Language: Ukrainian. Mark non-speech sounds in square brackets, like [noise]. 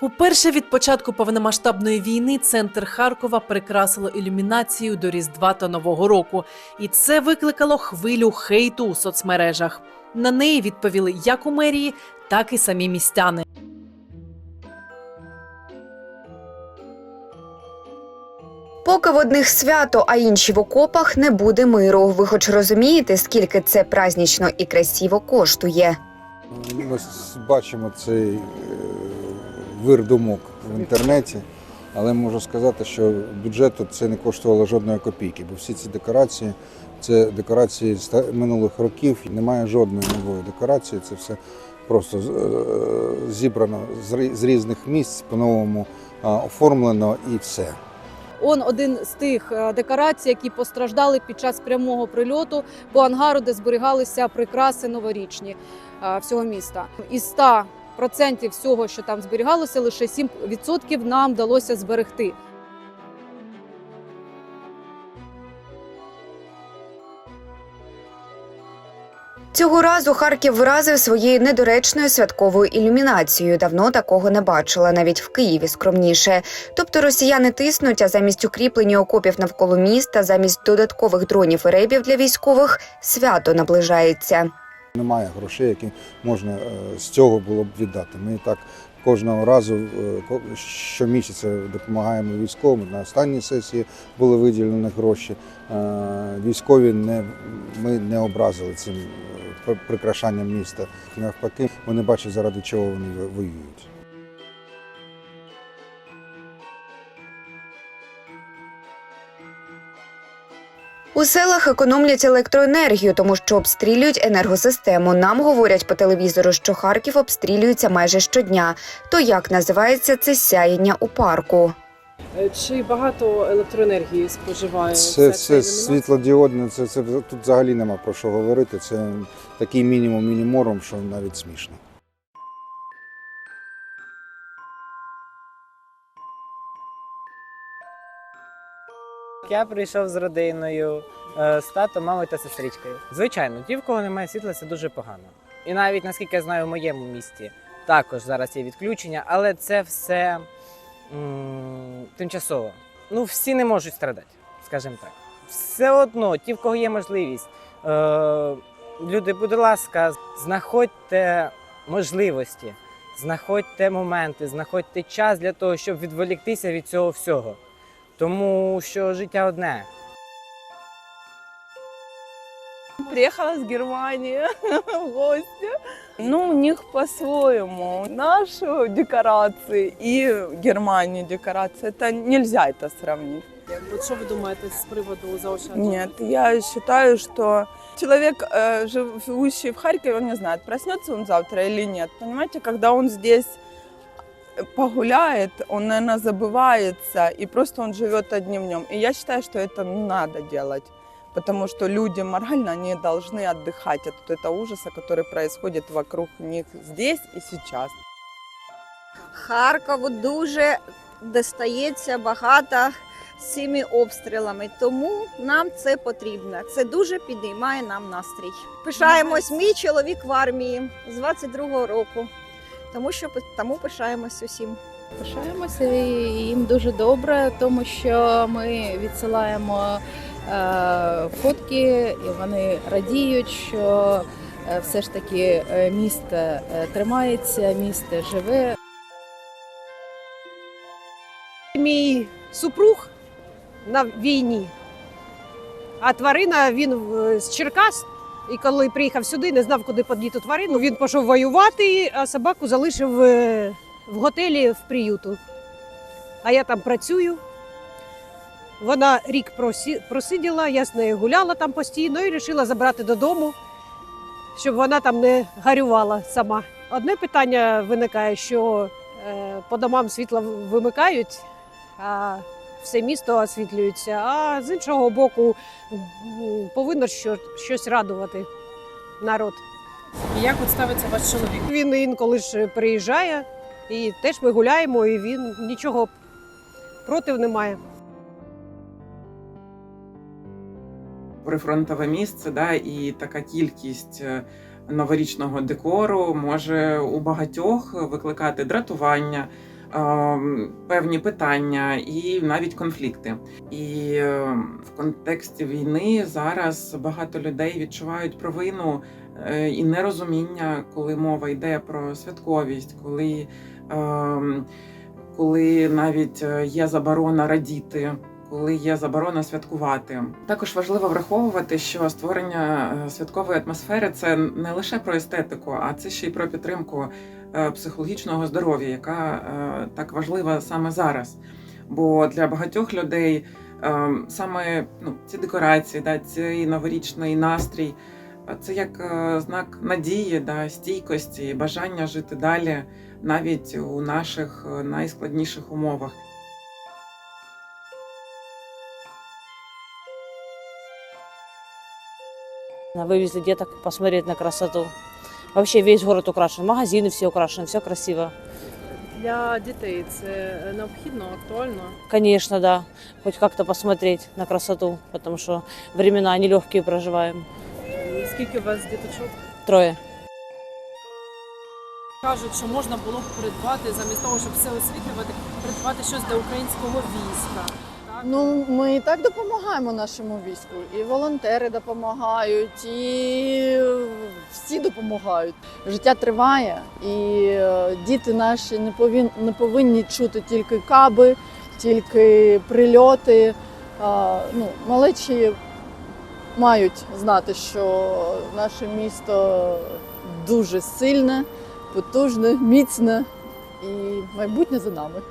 Уперше від початку повномасштабної війни центр Харкова прикрасило ілюмінацією до Різдва та Нового року, і це викликало хвилю хейту у соцмережах. На неї відповіли як у мерії, так і самі містяни. Поки в одних свято, а інші в окопах не буде миру. Ви хоч розумієте, скільки це празднічно і красиво коштує? Ми бачимо цей е, вир думок в інтернеті, але можу сказати, що бюджету це не коштувало жодної копійки, бо всі ці декорації це декорації з минулих років. Немає жодної нової декорації. Це все просто е, зібрано з різних місць, по-новому оформлено і все. Он один з тих е, декорацій, які постраждали під час прямого прильоту по ангару, де зберігалися прикраси новорічні е, всього міста. Із 100% всього, що там зберігалося, лише 7% нам вдалося зберегти. Цього разу Харків вразив своєю недоречною святковою ілюмінацією. Давно такого не бачила, навіть в Києві скромніше. Тобто росіяни тиснуть, а замість укріплення окопів навколо міста, замість додаткових дронів і ребів для військових, свято наближається. Немає грошей, які можна е, з цього було б віддати. Ми так кожного разу е, щомісяця допомагаємо військовим. На останній сесії були виділені гроші. Е, Військові не ми не образили цим прикрашанням міста. Навпаки, вони бачать, заради чого вони во- воюють. У селах економлять електроенергію, тому що обстрілюють енергосистему. Нам говорять по телевізору, що Харків обстрілюється майже щодня. То як називається це сяєння у парку? Е, Чи багато електроенергії споживає Це, це світлодіодне, це, це тут взагалі нема про що говорити. Це такий мінімум мінімором, що навіть смішно. Я прийшов з родиною, е, з татом, мамою та сестричкою. Звичайно, ті, в кого немає світла, це дуже погано. І навіть наскільки я знаю, в моєму місті також зараз є відключення, але це все м, тимчасово. Ну, всі не можуть страдати, скажімо так. Все одно, ті, в кого є можливість, е, люди, будь ласка, знаходьте можливості, знаходьте моменти, знаходьте час для того, щоб відволіктися від цього всього Тому що життя одне. Приехала с Германии [laughs] в гости. Ну, у них по-своему. Наши декорации и Германии декорации, это нельзя это сравнить. От що ви думаєте з приводу заощадження? Нет, я считаю, что человек, э, живущий в Харькове, он не знает, проснется он завтра или нет. Понимаете, когда он здесь погуляет, он, наверное, забывается, и просто он живет одним днем. И я считаю, что это надо делать, потому что люди морально они должны отдыхать от вот этого ужаса, который происходит вокруг них здесь и сейчас. Харкову дуже достається багато з цими обстрілами, тому нам це потрібно. Це дуже підіймає нам настрій. Пишаємось, мій чоловік в армії з 22-го року, тому що тому пишаємось усім. Пишаємося і їм дуже добре, тому що ми відсилаємо е, фотки, і вони радіють, що е, все ж таки е, місто е, тримається, місто живе. Мій супруг на війні, а тварина він з Черкас. І коли приїхав сюди, не знав, куди подіти тварину. Він пішов воювати, а собаку залишив е, в готелі в приюту. А я там працюю. Вона рік просиділа, я з нею гуляла там постійно і вирішила забрати додому, щоб вона там не гарювала сама. Одне питання виникає, що е, по домам світло вимикають, а все місто освітлюється. А з іншого боку, повинно щось радувати народ. І як от ставиться ваш чоловік? Він інколи ж приїжджає, і теж ми гуляємо, і він нічого проти не має. прифронтове місце, да, і така кількість е, новорічного декору може у багатьох викликати дратування, певні питання і навіть конфлікти. І е, в контексті війни зараз багато людей відчувають провину е, і нерозуміння, коли мова йде про святковість, коли, ем, коли навіть е, є заборона радіти. Коли є заборона святкувати, також важливо враховувати, що створення е, святкової атмосфери це не лише про естетику, а це ще й про підтримку е, психологічного здоров'я, яка е, так важлива саме зараз. Бо для багатьох людей саме ну, ці декорації, да, цей новорічний настрій це як знак надії, да, стійкості, бажання жити далі навіть у наших найскладніших умовах. Вывезли деток посмотреть на красоту. Вообще весь город украшен, магазины все украшены, все красиво. Для дітей це необхідно, актуально. Конечно, да, хоть как-то посмотреть на красоту, потому что времена нелегкие проживаем. Скільки у вас діточок? Трое. Кажуть, що можна було б придбати замість того, щоб все освітлювати, придбати щось для українського війська. Ну, ми і так допомагаємо нашому війську. І волонтери допомагають, і всі допомагають. Життя триває, і е, діти наші не повинні, не повинні чути тільки каби, тільки прильоти. Ну, малечі мають знати, що наше місто дуже сильне, потужне, міцне, і майбутнє за нами.